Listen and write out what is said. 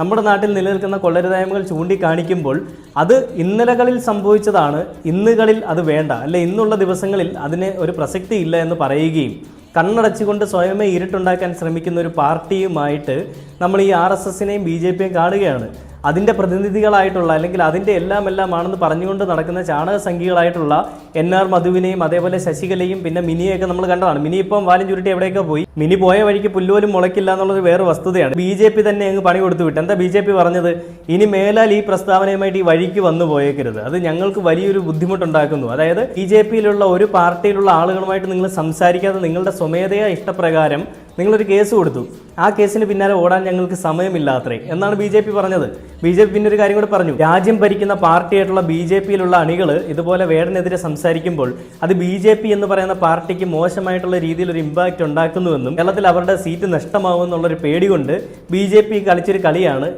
നമ്മുടെ നാട്ടിൽ നിലനിൽക്കുന്ന കൊള്ളരുതായ്മകൾ ചൂണ്ടിക്കാണിക്കുമ്പോൾ അത് ഇന്നലകളിൽ സംഭവിച്ചതാണ് ഇന്നുകളിൽ അത് വേണ്ട. അല്ലെ ഇന്നുള്ള ദിവസങ്ങളിൽ അതിന് ഒരു പ്രസക്തി ഇല്ല എന്ന് പറയുകയും കണ്ണടച്ചുകൊണ്ട് സ്വയമേ ഇരുട്ടുണ്ടാക്കാൻ ശ്രമിക്കുന്ന ഒരു പാർട്ടിയുമായിട്ട് നമ്മൾ ഈ ആർ എസ് എസിനെയും ബി ജെ പിയും കാണുകയാണ്. അതിന്റെ പ്രതിനിധികളായിട്ടുള്ള അല്ലെങ്കിൽ അതിന്റെ എല്ലാം എല്ലാം ആണെന്ന് പറഞ്ഞുകൊണ്ട് നടക്കുന്ന ചാണക സംഘികളായിട്ടുള്ള എൻ ആർ മധുവിനെയും അതേപോലെ ശശികലയും പിന്നെ മിനിയൊക്കെ നമ്മൾ കണ്ടതാണ്. മിനി ഇപ്പം വാലും ചുരുട്ടി എവിടെയൊക്കെ പോയി? മിനി പോയ വഴിക്ക് പുല്ലുപോലും മുളയ്ക്കില്ല എന്നുള്ളത് വേറെ വസ്തുതയാണ്. ബി ജെ പി തന്നെ അങ്ങ് പണി കൊടുത്തു വിട്ടു. എന്താ ബി ജെ പി പറഞ്ഞത്? ഇനി മേലാൽ ഈ പ്രസ്താവനയുമായിട്ട് ഈ വഴിക്ക് വന്നു പോയേക്കരുത്. അത് ഞങ്ങൾക്ക് വലിയൊരു ബുദ്ധിമുട്ടുണ്ടാക്കുന്നു. അതായത് ബി ജെ പിയിലുള്ള ഒരു പാർട്ടിയിലുള്ള ആളുകളുമായിട്ട് നിങ്ങൾ സംസാരിക്കാതെ നിങ്ങളുടെ സ്വമേധയാ ഇഷ്ടപ്രകാരം നിങ്ങളൊരു കേസ് കൊടുത്തു. ആ കേസിന് പിന്നാലെ ഓടാൻ ഞങ്ങൾക്ക് സമയമില്ലാത്രേ. എന്നാണ് ബി ജെ പി പറഞ്ഞത്. ബി ജെ പി പിന്നെ ഒരു കാര്യം കൂടി പറഞ്ഞു. രാജ്യം ഭരിക്കുന്ന പാർട്ടിയായിട്ടുള്ള ബി ജെ പിയിലുള്ള അണികൾ ഇതുപോലെ വേടനെതിരെ സംസാരിക്കുമ്പോൾ അത് ബി ജെ പി എന്ന് പറയുന്ന പാർട്ടിക്ക് മോശമായിട്ടുള്ള രീതിയിൽ ഒരു ഇമ്പാക്റ്റ് ഉണ്ടാക്കുന്നുവെന്നും കേരളത്തിൽ അവരുടെ സീറ്റ് നഷ്ടമാവുമെന്നുള്ളൊരു പേടി കൊണ്ട് ബി ജെ പി കളിച്ചൊരു കളിയാണ്